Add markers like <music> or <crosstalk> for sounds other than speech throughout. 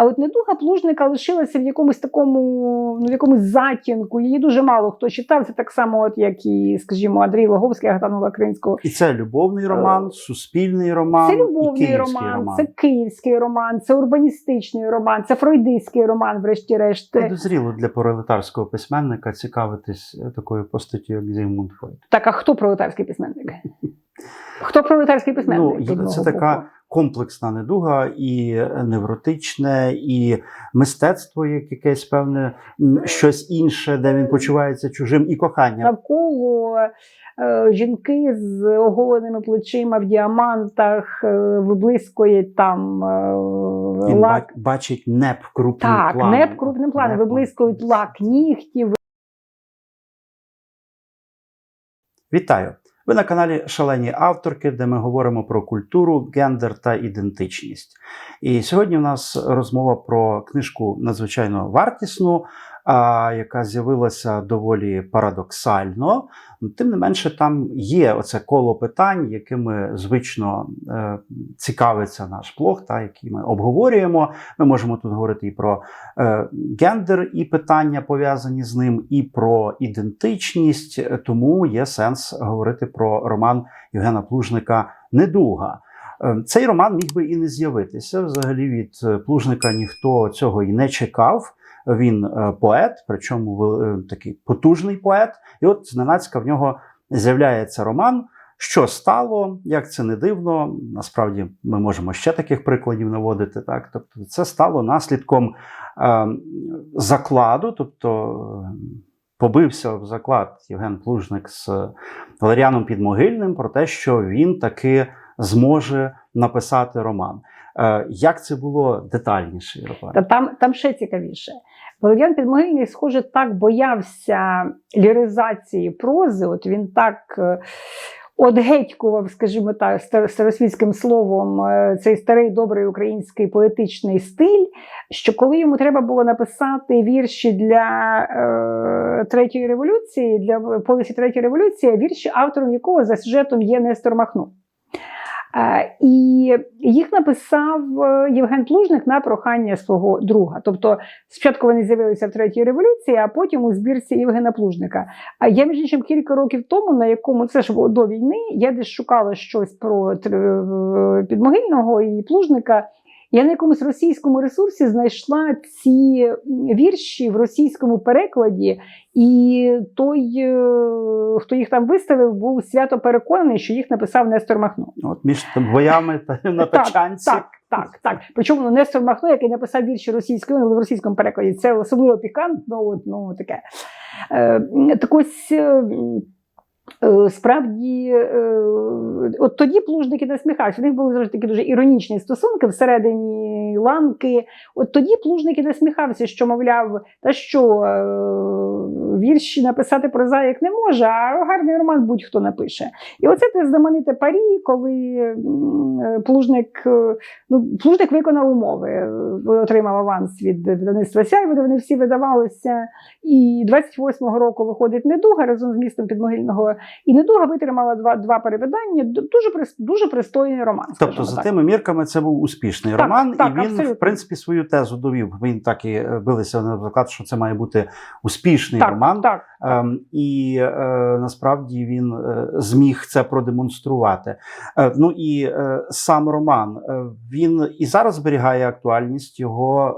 А от недуга плужника лишилася в якомусь такому, ну, в якомусь затінку. Її дуже мало хто читав. Це так само, от як і, скажімо, Андрій Логовський, Агатанова Кримського. І це любовний роман, суспільний роман, Це любовний київський роман, роман. це київський роман, це урбаністичний роман, це фройдистський роман, врешті-решт. Підозріло для пролетарського письменника цікавитись е, такою постаттю, як Зігмунд Фройд. Так, а хто пролетарський письменник? <laughs> Хто пролетарський письменник? Ну, це така? Комплексна недуга, і невротичне, і мистецтво, як якесь певне, щось інше, де він почувається чужим, і кохання. навколо е, жінки з оголеними плечима в діамантах, е, виблискує там е, Він лак. бачить неб крупним Так, планом. не крупним планом, виблискують лак нігтів. Вітаю! Ви на каналі Шалені авторки, де ми говоримо про культуру, гендер та ідентичність. І сьогодні у нас розмова про книжку надзвичайно вартісну, яка з'явилася доволі парадоксально. Тим не менше, там є оце коло питань, якими звично е, цікавиться наш блог, та які ми обговорюємо. Ми можемо тут говорити і про е, гендер, і питання пов'язані з ним, і про ідентичність. Тому є сенс говорити про роман Євгена Плужника Недуга. Е, Цей роман міг би і не з'явитися. Взагалі від Плужника ніхто цього і не чекав. Він е, поет, причому е, такий потужний поет. І от зненацька в нього з'являється роман. Що стало, як це не дивно, насправді ми можемо ще таких прикладів наводити. Так? Тобто, це стало наслідком е, закладу, тобто е, побився в заклад Євген Плужник з Валеріаном Підмогильним про те, що він таки зможе написати роман. Е, як це було детальніше? Та там, там ще цікавіше. Валеріан Підмогильний, схоже, так боявся ліризації прози. От він так е, одгетькував, скажімо так, стар- старосвітським словом, е, цей старий добрий український поетичний стиль. Що коли йому треба було написати вірші для е, третьої революції, для повісті третьої революції, вірші, автором якого за сюжетом є Нестор Махно. Е, І їх написав е, Євген Плужник на прохання свого друга. Тобто, спочатку вони з'явилися в третій революції, а потім у збірці Євгена Плужника. А я між іншим кілька років тому, на якому це ж до війни, я десь шукала щось про підмогильного і плужника. Я на якомусь російському ресурсі знайшла ці вірші в російському перекладі, і той, е, хто їх там виставив, був свято переконаний, що їх написав Нестор Махно. От між боями та на Так, тачанці. Так, так, так. Причому ну, Нестор Махно, який написав вірші російською в російському перекладі, це особливо пікантно, от, ну таке. Е, так ось. Е, Справді, е, от тоді плужники насміхалися. У них були завжди такі дуже іронічні стосунки всередині ланки. От тоді плужники насміхався, що, мовляв, та що е, вірші написати прозаїк не може, а гарний роман будь-хто напише. І оце те знамените парі, коли плужник, ну, плужник виконав умови, отримав аванс від видавництва Сяйво, де вони всі видавалися. І 28-го року виходить недуга разом з містом підмогильного. І недуга витримала два, два перевидання. Дуже дуже пристойний роман. Тобто, за так. тими мірками, це був успішний Так, роман, так, і він, абсолютно. в принципі, свою тезу довів. Він так і е, билися на заклад, що це має бути успішний так, роман. так. Ем, і е, насправді він е, зміг це продемонструвати. Е, ну і е, сам роман е, він і зараз зберігає актуальність. Його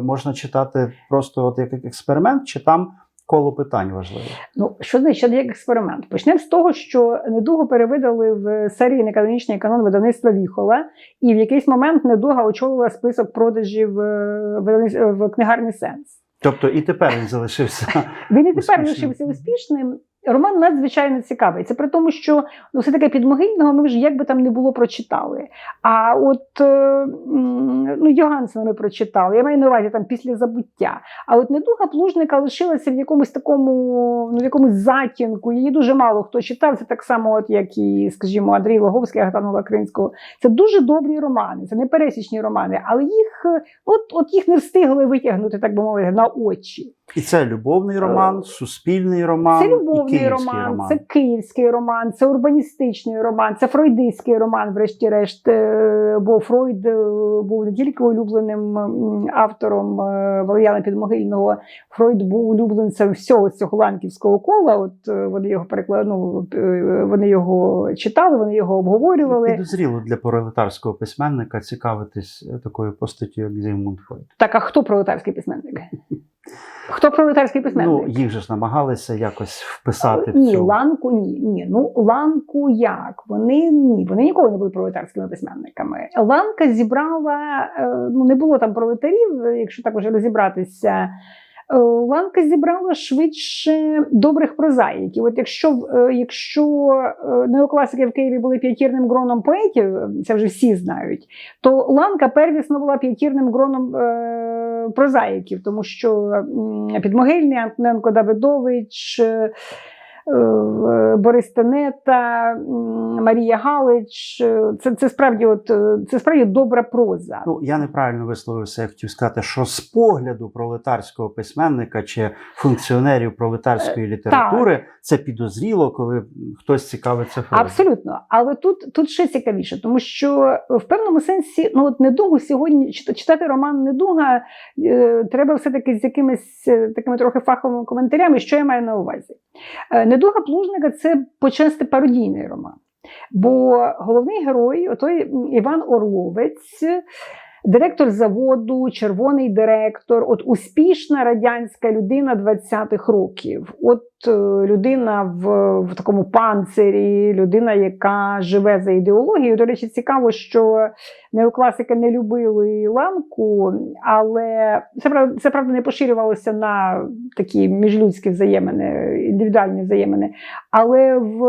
е, можна читати просто от як експеримент, чи там коло питань важливе. Ну, що значить як експеримент? Почнемо з того, що недугу перевидали в серії неканонічний канон видавництва Віхола, і в якийсь момент недуга очолила список продажів е, в книгарні Сенс. Тобто і тепер він залишився. Він і тепер Успішним. лишився успішним. Роман надзвичайно цікавий. Це при тому, що ну, все таки підмогильного ми вже як би там не було прочитали. А от е, ну, Йогансена ми прочитали. Я маю на увазі там після забуття. А от недуга плужника лишилася в якомусь такому, ну, в якомусь затінку. Її дуже мало хто читав. Це так само, от як і, скажімо, Андрій Логовський, Агатанова Кримського. Це дуже добрі романи, це не пересічні романи, але їх е, от, от їх не встигли витягнути, так би мовити, на очі. І це любовний роман, суспільний роман, Це і любовний київський роман, роман. це київський роман, це урбаністичний роман, це фройдистський роман, врешті-решт. Е, Бо Фройд е, був не тільки улюбленим автором е, Валеріана Підмогильного, Фройд був улюбленцем всього цього ланківського кола. От е, вони його переклад... ну, е, вони його читали, вони його обговорювали. Підозріло для пролетарського письменника цікавитись е, такою постаттю, як Зігмунд Фройд. Так, а хто пролетарський письменник? Хто пролетарський письменник? Ну, їх же ж намагалися якось вписати в цю. ланку ні. Ні. Ну ланку як? Вони ні, вони ніколи не були пролетарськими письменниками. Ланка зібрала, е, ну не було там пролетарів, якщо так уже розібратися. Е, Ланка зібрала швидше добрих прозаїків. От якщо, е, якщо е, неокласики в Києві були п'ятірним гроном поетів, це вже всі знають, то Ланка первісно була п'ятірним гроном прозаїків, тому що Підмогильний, Антоненко Давидович, Борис Тенета, Марія Галич. е, Це, це справді, от е, це справді добра проза. Ну, я неправильно висловився, я хотів сказати, що з погляду пролетарського письменника чи функціонерів пролетарської літератури це підозріло, коли хтось цікавиться Фройдом. Абсолютно, але тут, тут ще цікавіше, тому що в певному сенсі, ну от недугу сьогодні читати роман Недуга е, треба все-таки з якимись е, такими трохи фаховими коментарями, що я маю на увазі. Недуга Плужника це почасти пародійний роман. Бо головний герой, отой Іван Орловець, директор заводу, червоний директор, от успішна радянська людина 20-х років. От людина в, в такому панцирі, людина, яка живе за ідеологією. До речі, цікаво, що неокласики не любили ламку, але це правда, це правда не поширювалося на такі міжлюдські взаємини, індивідуальні взаємини. Але в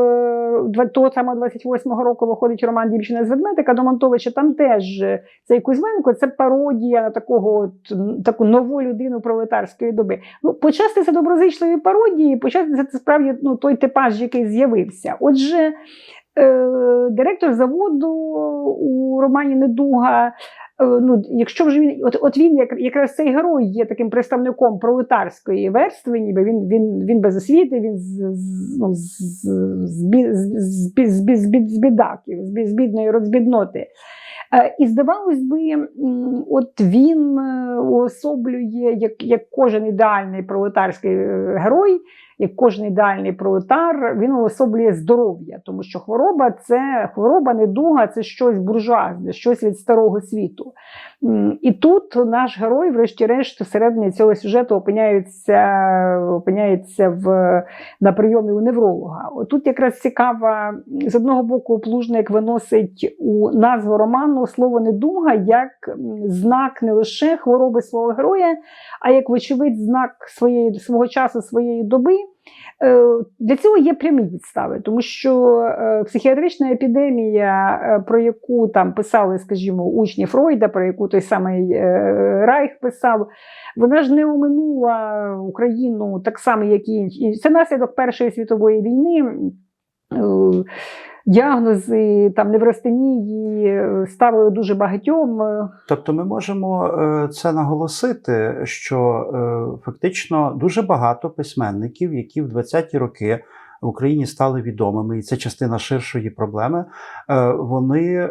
того самого 28-го року виходить роман Дівчина з ведмедика Домонтовича. Там теж е, цей Кузьменко це пародія на такого от, таку нову людину пролетарської доби. Ну, почасти це доброзичливі пародії, почасти це справді ну, той типаж, який з'явився. Отже, е, директор заводу у романі Недуга. е, Ну, якщо вже він, от, от він як, якраз цей герой є таким представником пролетарської верстви, ніби він, він, він без освіти, він з, з, ну, з, з, з, бідаків, з, бідної розбідноти. Е, І здавалось би, от він е, уособлює як, як кожен ідеальний пролетарський герой, як кожен ідеальний пролетар, він уособлює здоров'я, тому що хвороба це хвороба, недуга, це щось буржуазне, щось від старого світу. І тут наш герой, врешті-решт, всередині цього сюжету опиняється, опиняється в, на прийомі у невролога. Отут якраз цікава, з одного боку, плужник виносить у назву роману слово недуга як знак не лише хвороби свого героя, а як, вочевидь, знак своєї, свого часу, своєї доби. Е, Для цього є прямі підстави, тому що е, психіатрична епідемія, е, про яку там писали, скажімо, учні Фройда, про яку той самий Райх писав, вона ж не оминула Україну так само, як і інші. Це наслідок Першої світової війни. Діагнози там неврастенії е, ставили дуже багатьом. е, Тобто ми можемо е, це наголосити, що фактично дуже багато письменників, які в 20-ті роки в Україні стали відомими, і це частина ширшої проблеми. Вони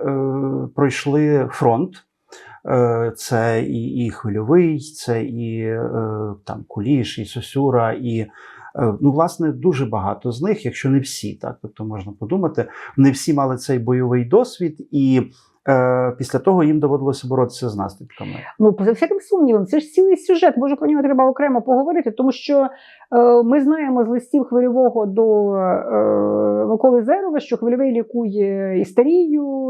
пройшли фронт. Це і, і хвильовий, це і там Куліш, і Сосюра, і ну, власне, дуже багато з них, якщо не всі, так тобто можна подумати, не всі мали цей бойовий досвід, і е, після того їм доводилося боротися з наслідками. Ну, поза всяким сумнівом, це ж цілий сюжет. Може, про нього треба окремо поговорити, тому що е, ми знаємо з листів хвильового до е, Миколи Зерова, що хвильовий лікує істерію, е,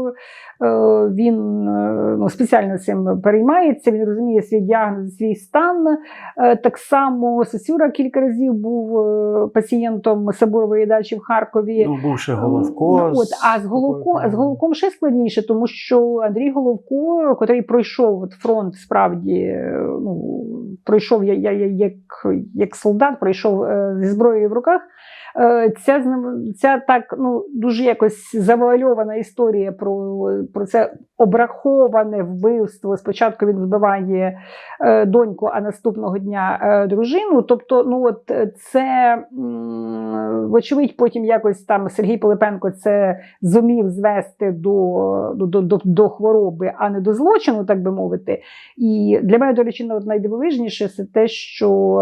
він е, ну, спеціально цим переймається, він розуміє свій діагноз, свій стан. Е, так само Сосюра кілька разів був е, пацієнтом Сабурової дачі в Харкові. Ну, бувши Головко. Ну, От, а з Головко, з Головком ще складніше, тому що Андрій Головко, котрий пройшов от фронт, справді е, ну, пройшов я, я, я, як, як солдат, пройшов е, зі зброєю в руках. Е, ця, ця так ну, дуже якось завуальована історія про, про це обраховане вбивство. Спочатку він вбиває е, доньку, а наступного дня е, дружину. Тобто, ну от е, це, вочевидь, потім якось там Сергій Пилипенко це зумів звести до, до, до, до хвороби, а не до злочину, так би мовити. І для мене, до речі, найдивовижніше це те, що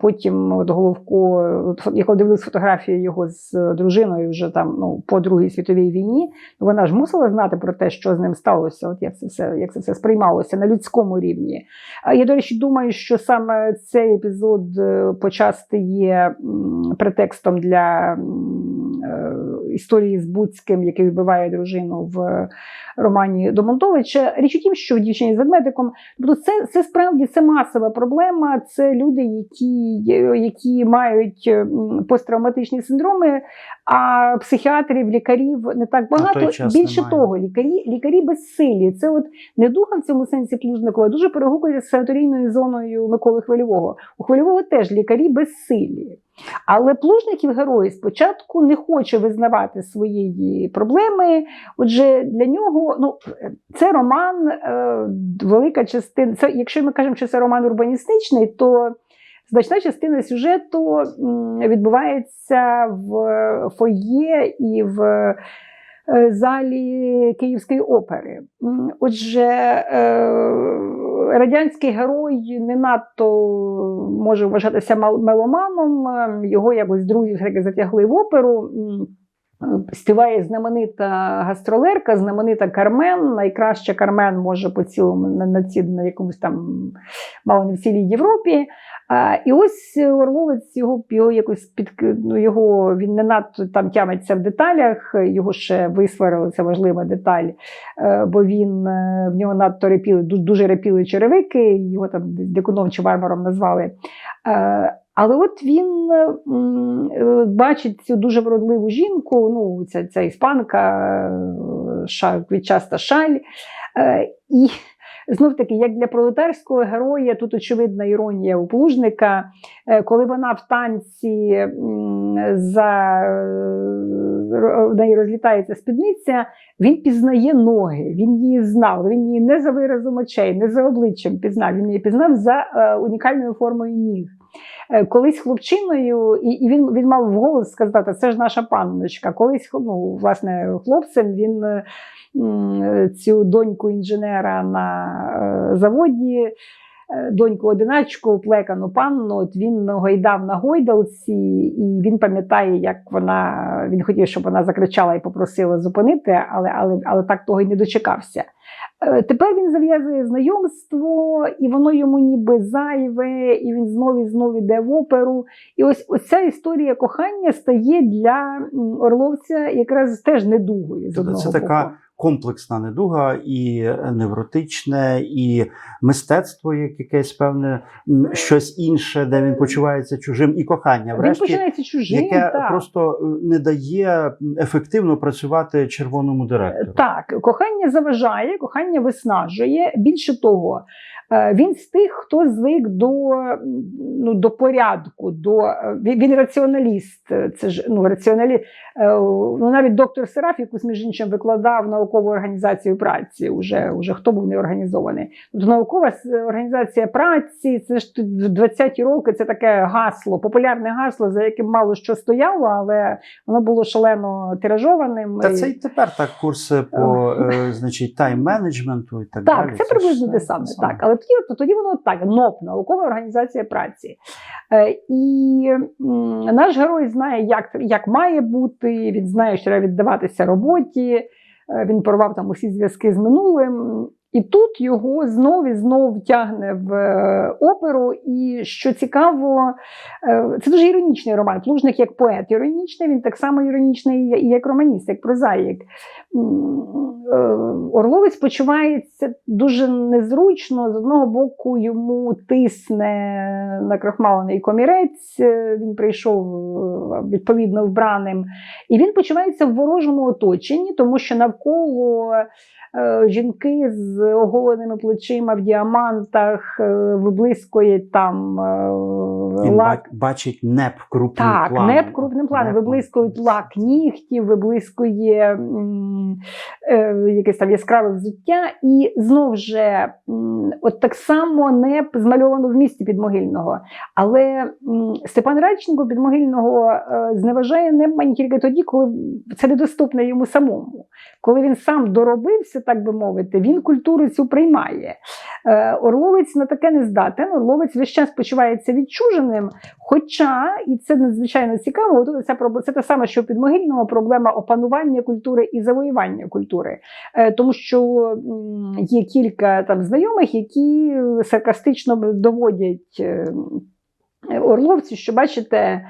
потім от Головко, я коли дивилась фотографії його з дружиною вже там ну, по Другій світовій війні, вона ж мусила знати про те, що з ним сталося, от як це все, як це все сприймалося на людському рівні. Я, до речі, думаю, що саме цей епізод е, почасти є претекстом для е, історії з Буцьким, який вбиває дружину в романі Домонтовича. Річ у тім, що в дівчині з ведмедиком, тобто це, це справді це масова проблема. Це люди, які, які мають посттравматичні синдроми, а психіатрів, лікарів не так багато. Більше немає. того, лікарі, лікарі безсилі. Це от недуга в цьому сенсі Плужникова дуже перегукується з санаторійною зоною Миколи Хвильового. У Хвильового теж лікарі безсилі. Але Плужників герой спочатку не хоче визнавати своєї проблеми. Отже, для нього ну, це роман, е, велика частина. Це, якщо ми кажемо, що це роман урбаністичний, то значна частина сюжету відбувається в фоє і в е, залі Київської опери. Отже, е, радянський герой не надто може вважатися меломаном. е, Його якось друзі затягли в оперу. Співає знаменита гастролерка, знаменита Кармен. Найкраща Кармен може по цілому на, на, на якомусь там мало не в цілій Європі. І ось Орловець його, його якось під ну, його він не надто там тямиться в деталях. Його ще висварили, це важлива деталь, е, бо він е, в нього надто репіли, дуже репіли черевики, його там дикуном чи варваром назвали. Е, Але от він бачить цю дуже вродливу жінку, ну, ця, ця іспанка, е, ша, квітчаста шаль. І знов таки, як для пролетарського героя, тут очевидна іронія у плужника, Е, коли вона в танці за е, неї розлітається спідниця, він пізнає ноги, він її знав, він її не за виразом очей, не за обличчям пізнав, він її пізнав за е, унікальною формою ніг. Е, Колись хлопчиною, і, і він, він мав вголос сказати, це ж наша панночка. Колись ну, власне, хлопцем він е, цю доньку інженера на е, заводі, е, доньку одиначку, плекану панну, от він гойдав на гойдалці, і він пам'ятає, як вона він хотів, щоб вона закричала і попросила зупинити, але, але, але так того й не дочекався. Е, Тепер він зав'язує знайомство, і воно йому ніби зайве, і він знову і знову йде в оперу. І ось оця історія кохання стає для Орловця якраз теж недугою. З Тобто одного це така боку. Комплексна недуга, і невротичне, і мистецтво, як якесь певне, щось інше, де він почувається чужим, і кохання, Він врешті, починається чужим. яке так. просто е, не дає ефективно працювати червоному директору. Так, кохання заважає, кохання виснажує. Більше того, він з тих, хто звик до, ну, до порядку, до е, він, раціоналіст. Це ж ну раціоналі. е, Ну навіть доктор Серафікус, між іншим, викладав наукову організацію праці. Уже, уже хто був не організований. Тобто наукова організація праці, це ж тут в 20-ті роки. Це таке гасло, популярне гасло, за яким мало що стояло, але воно було шалено тиражованим. Та це й тепер так курси по е, значить тайм-менеджменту і так, далі. Так, це ж приблизно те саме. Так, але тоді, то тоді воно так, НОП, наукова організація праці. Е, і наш герой знає, як, як має бути, він знає, що треба віддаватися роботі, е, він порвав там усі зв'язки з минулим. І тут його знов і знов тягне в е, оперу. І що цікаво, е, це дуже іронічний роман. Плужник як поет іронічний, він так само іронічний і як романіст, як прозаїк. Е, Орловець почувається дуже незручно. З одного боку, йому тисне накрахмалений комірець. Він прийшов відповідно вбраним, і він почувається в ворожому оточенні, тому що навколо. Е, Жінки з оголеними плечима в діамантах е, виблискує там е, Він лак. бачить неп крупним Так, планом. не крупним планом. Виблискують лак нігтів, виблискує е, якесь там яскраве взуття. І знов же, от так само не змальовано в місті підмогильного. Але Степан Радченко підмогильного е, зневажає Непман тільки тоді, коли це недоступне йому самому. Коли він сам доробився, так би мовити, він культуру цю приймає. Е, Орловець на таке не здатен. Орловець весь час почувається відчуженим. Хоча, і це надзвичайно цікаво, це, це те саме, що у підмогильного проблема опанування культури і завоювання культури. Е, Тому що є кілька там знайомих, які саркастично доводять е, орловцю, що бачите.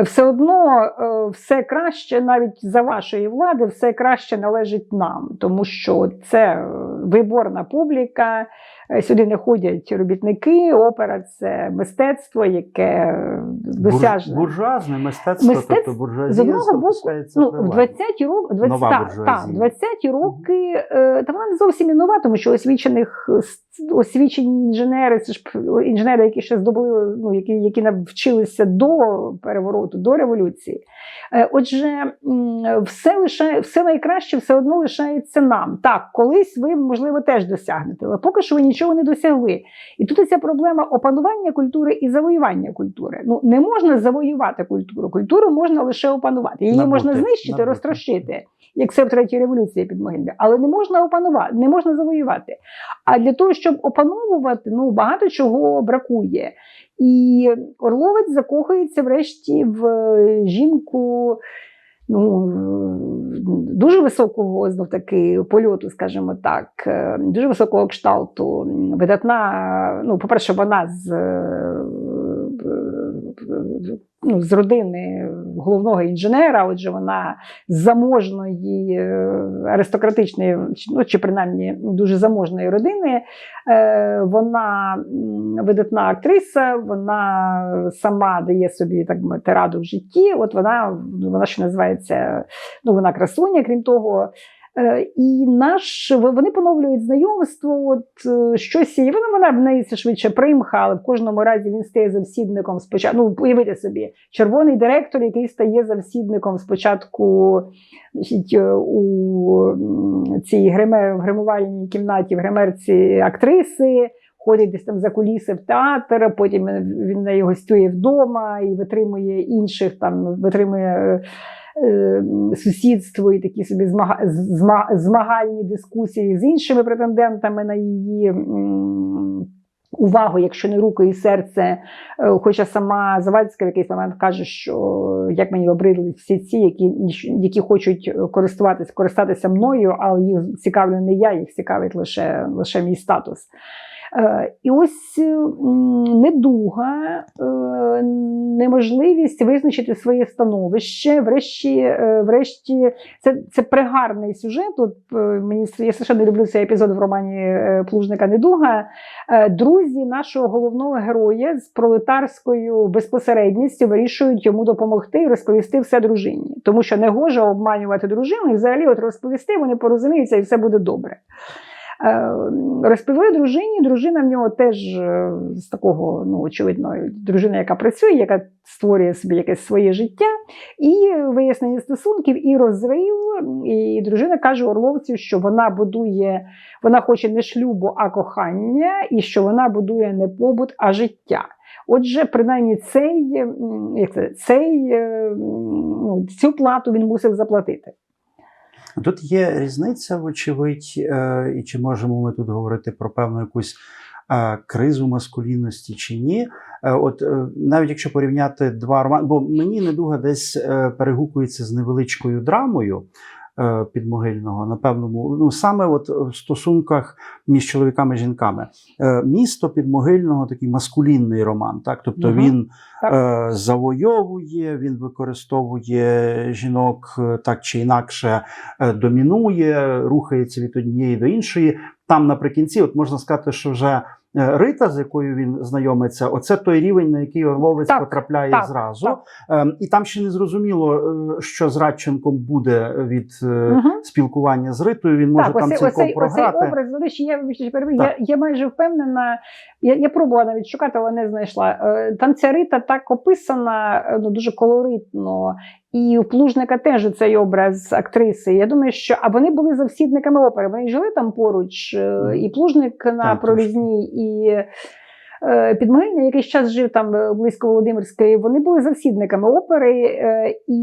Все одно е, все краще навіть за вашої влади, все краще належить нам, тому що це е, виборна публіка, е, сюди не ходять робітники, опера це мистецтво, яке досяжне. Буржуазне мистецтво, Мистецтво, тобто буржуазія з одного боку, Ну, в приватно. 20-ті роки, 20, та, та, 20-ті роки, та вона не зовсім і нова, тому що освічених, освічені інженери, це ж інженери, які ще здобули, ну, які, які навчилися до перевороту, до революції. Е, Отже, все, лишає, все найкраще все одно лишається нам. Так, колись ви, можливо, теж досягнете, але поки що ви нічого не досягли. І тут ця проблема опанування культури і завоювання культури. Ну, не можна завоювати культуру. Культуру можна лише опанувати. Її Набути, можна знищити, набути. розтрощити, як це в третій революції підмогильне. Але не можна опанувати, не можна завоювати. А для того, щоб опановувати, ну багато чого бракує. І Орловець закохується врешті в е, жінку. Ну, дуже високого знов таки польоту, скажімо так, е, дуже високого кшталту. Видатна, ну, по-перше, вона з, е, ну, з родини головного інженера, отже, вона з заможної е, аристократичної, ну, чи принаймні дуже заможної родини. Е, Вона видатна актриса, вона сама дає собі так би раду в житті. От вона, вона що називається, ну вона красуня, крім того. Е, І наш вони поновлюють знайомство. От е, щось і вона вона в неї це швидше примха, але в кожному разі він стає завсідником спочатку. Ну, уявити собі, червоний директор, який стає завсідником спочатку значить, е, у цій гриме, в гримувальній кімнаті, в гримерці актриси. Ходить десь там за куліси в театр, потім він в неї гостює вдома і витримує інших, там витримує сусідство і такі собі змагальні дискусії з іншими претендентами на її. Увагу, якщо не руки і серце, Е, хоча сама Завадська в якийсь момент каже, що як мені обридли всі ці, які, які хочуть користуватись, користатися мною, але їх цікавлю не я, їх цікавить лише, лише мій статус. Е, І ось недуга, е, неможливість визначити своє становище. Врешті, е, врешті це, це пригарний сюжет. От, е, мені я страшенно люблю цей епізод в романі е, Плужника Недуга. Е, Друзі нашого головного героя з пролетарською безпосередністю вирішують йому допомогти і розповісти все дружині, тому що не гоже обманювати дружину і взагалі от розповісти, вони порозуміються і все буде добре. Е, Розповіли дружині, дружина в нього теж е, з такого, ну, очевидно, дружина, яка працює, яка створює собі якесь своє життя, і вияснення стосунків, і розрив. І дружина каже Орловцю, що вона будує, вона хоче не шлюбу, а кохання, і що вона будує не побут, а життя. Отже, принаймні цей, як це, цей, е, ну, цю плату він мусив заплатити. Тут є різниця, вочевидь, е, і чи можемо ми тут говорити про певну якусь е, кризу маскулінності чи ні. Е, От навіть якщо порівняти два романи, бо мені недуга десь перегукується з невеличкою драмою. Е, Підмогильного на певному, ну саме от в стосунках між чоловіками і жінками. Е, Місто підмогильного такий маскулінний роман, так тобто Мгм. він Так. е, завойовує, він використовує жінок так чи інакше е, домінує, рухається від однієї до іншої. Там наприкінці, от можна сказати, що вже Рита, з якою він знайомиться, оце той рівень, на який Орловець Так, потрапляє так, зразу. так. Ем, І там ще не зрозуміло, е, що з Радченком буде від е, Мгм. спілкування з Ритою. Він може так, там оцей, цілком оцей, програти. оцей образ, речі, я, я, я майже впевнена, я, я пробувала навіть шукати, але не знайшла. Е, Там ця Рита так описана е, ну, дуже колоритно. І у Плужника теж цей образ актриси. Я думаю, що а вони були завсідниками опери. Вони жили там поруч, е, і Плужник на прорізній, і е, Підмогильний якийсь час жив там е, близько Володимирської. Вони були завсідниками опери, і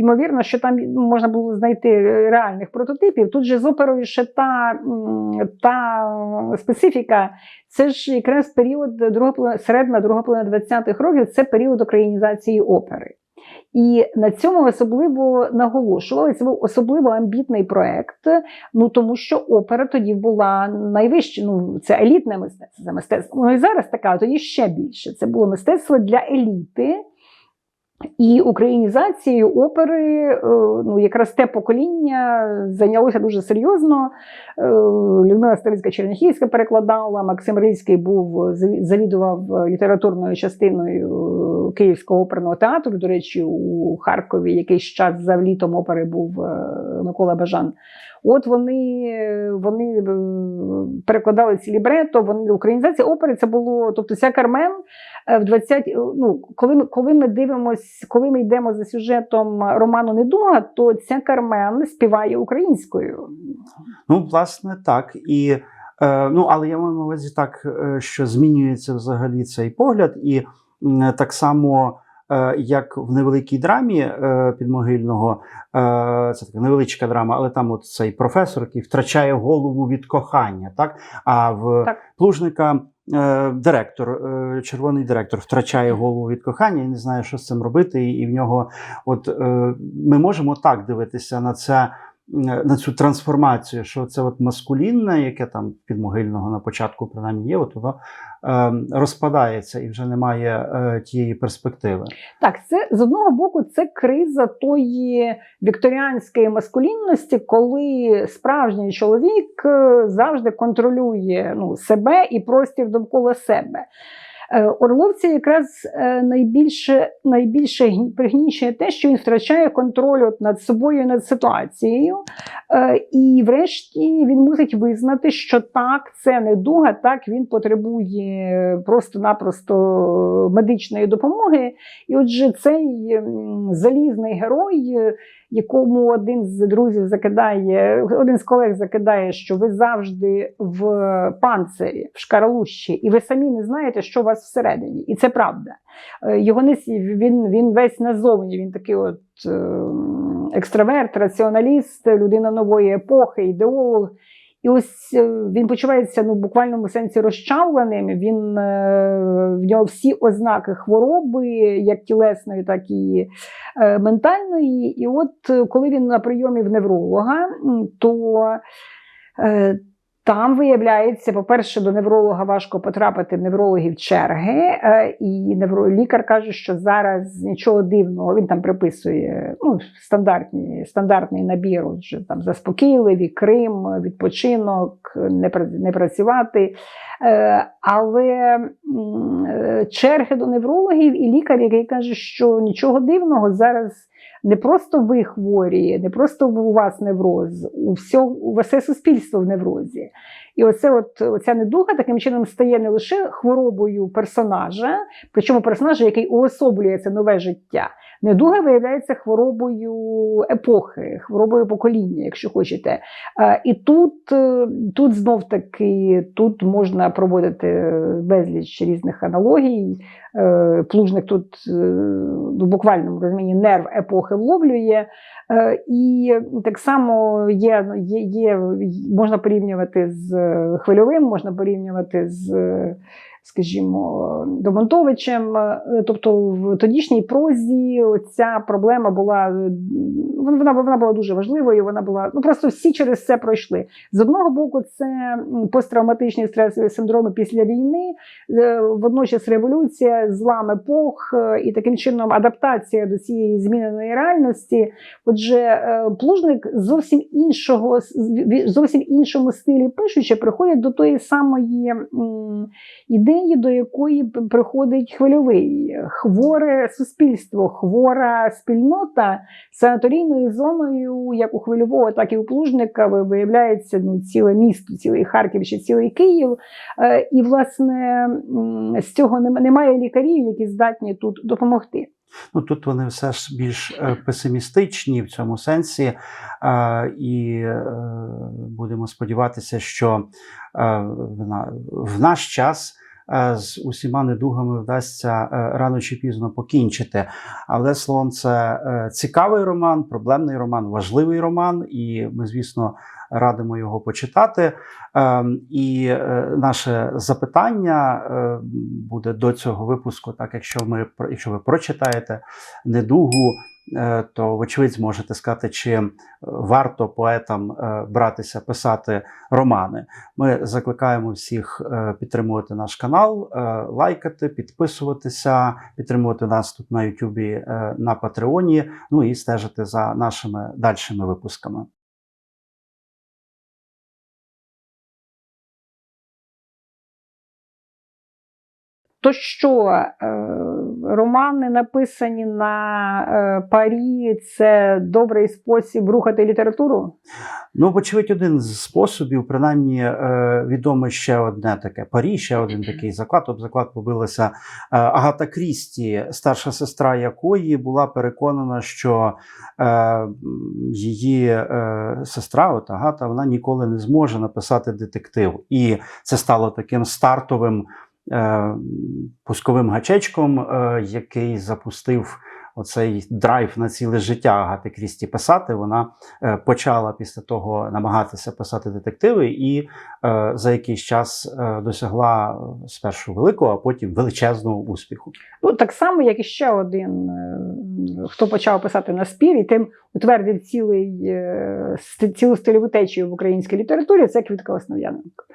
ймовірно, що там можна було знайти реальних прототипів. Тут же з оперою ще та, та специфіка. Це ж якраз період середина другого половини 20-х років, це період українізації опери. І на цьому особливо наголошували. Це був особливо амбітний проект. Ну тому що опера тоді була найвище. Ну це елітне мистецтво. Це мистецтво. Ну і зараз така, а тоді ще більше. Це було мистецтво для еліти. І українізацією опери, е, ну якраз те покоління зайнялося дуже серйозно. Е, Людмила Ставицька Черняхівська перекладала, Максим Рильський був завідував літературною частиною е, Київського оперного театру. До речі, у Харкові якийсь час за літом опери був е, Микола Бажан. От вони, вони перекладали ці лібрето, вони українізація опери це було, тобто ця Кармен в 20, ну, коли, коли ми дивимось, коли ми йдемо за сюжетом роману Недуга, то ця Кармен співає українською. Ну, власне, так. І, е, ну, але я маю на увазі так, е, що змінюється взагалі цей погляд, і так само. е, Як в невеликій драмі е, підмогильного, е, це така невеличка драма, але там от цей професор, який втрачає голову від кохання, так? А в Так. плужника директор, червоний директор втрачає голову від кохання і не знає, що з цим робити. І, в нього, от ми можемо так дивитися на це на цю трансформацію, що це от маскулінне, яке там підмогильного на початку принаймні є, от воно е, розпадається і вже немає е, тієї перспективи. Так, це з одного боку, це криза тої вікторіанської маскулінності, коли справжній чоловік е, завжди контролює ну, себе і простір довкола себе. Е, Орловці якраз е, найбільше, найбільше гні- пригнічує те, що він втрачає контроль от над собою над ситуацією. Е, І врешті він мусить визнати, що так, це недуга, так він потребує просто-напросто медичної допомоги. І отже, цей залізний герой, якому один з друзів закидає, один з колег закидає, що ви завжди в панцирі, в шкаралущі, і ви самі не знаєте, що у вас всередині. І це правда. Е, Його не він, він весь назовні, він такий от е, екстраверт, раціоналіст, людина нової епохи, ідеолог. І ось е, він почувається ну, в буквальному сенсі розчавленим. Він, е, в нього всі ознаки хвороби, як тілесної, так і е, ментальної. І от коли він на прийомі в невролога, то там виявляється, по-перше, до невролога важко потрапити в неврологів черги, е, і лікар каже, що зараз нічого дивного. Він там приписує ну, стандартні, стандартний набір, отже, там заспокійливі, Крим, відпочинок, не, не працювати. Е, Але е, черги до неврологів і лікар, який каже, що нічого дивного зараз. Не просто ви хворі, не просто у вас невроз, у все, у все суспільство в неврозі. І оце от, оця недуга таким чином стає не лише хворобою персонажа, причому персонажа, який уособлює це нове життя. Недуга виявляється хворобою епохи, хворобою покоління, якщо хочете. І тут, е, тут знов таки тут можна проводити безліч різних аналогій. Е, Плужник тут е, в буквальному розумінні нерв епохи вловлює. Е, І так само є, є, є, можна порівнювати з е, хвильовим, можна порівнювати з, е, скажімо, Домонтовичем. Е, Тобто в тодішній прозі ця проблема була е, вона, вона була дуже важливою. Вона була ну просто всі через це пройшли. З одного боку, це посттравматичні стресові синдроми після війни, е, водночас революція, злам епох і таким чином адаптація до цієї зміненої реальності. Отже, плужник зовсім іншого зовсім іншому стилі пишучи, приходить до тої самої м, ідеї, до якої приходить хвильовий хворе суспільство, хвора спільнота санаторійною зоною, як у хвильового, так і у плужника, виявляється ну, ціле місто, цілий Харків чи цілий Київ. Е, І, власне, з цього немає лікарів, які здатні тут допомогти. Ну тут вони все ж більш е, песимістичні в цьому сенсі, е, і будемо сподіватися, що в наш час. Е, З усіма недугами вдасться е, рано чи пізно покінчити. Але словом, це е, цікавий роман, проблемний роман, важливий роман, і ми, звісно, радимо його почитати. Ем, І наше запитання буде до цього випуску, так якщо ми якщо ви прочитаєте недугу, то вочевидь зможете сказати, чи е, варто поетам е, братися писати романи. Ми закликаємо всіх е, підтримувати наш канал, е, лайкати, підписуватися, підтримувати нас тут на Ютубі е, на Патреоні, ну і стежити за нашими дальшими випусками. То що е, романи написані на е, парі це добрий спосіб рухати літературу? Ну, вочевидь, один з способів, принаймні, е, відоме ще одне таке парі, ще один такий заклад. Об заклад побилася Агата Крісті, старша сестра якої була переконана, що її сестра, от Агата, вона ніколи не зможе написати детектив. І це стало таким стартовим пусковим гачечком, е, який запустив. Оцей драйв на ціле життя Агати Крісті писати. Вона е, почала після того намагатися писати детективи, і е, за якийсь час е, досягла е, спершу великого, а потім величезного успіху. Ну, так само, як і ще один, е, хто почав писати на спів, і тим утвердив цілий, е, цілу стильову течію в українській літературі, це Квітка Основ'яненко.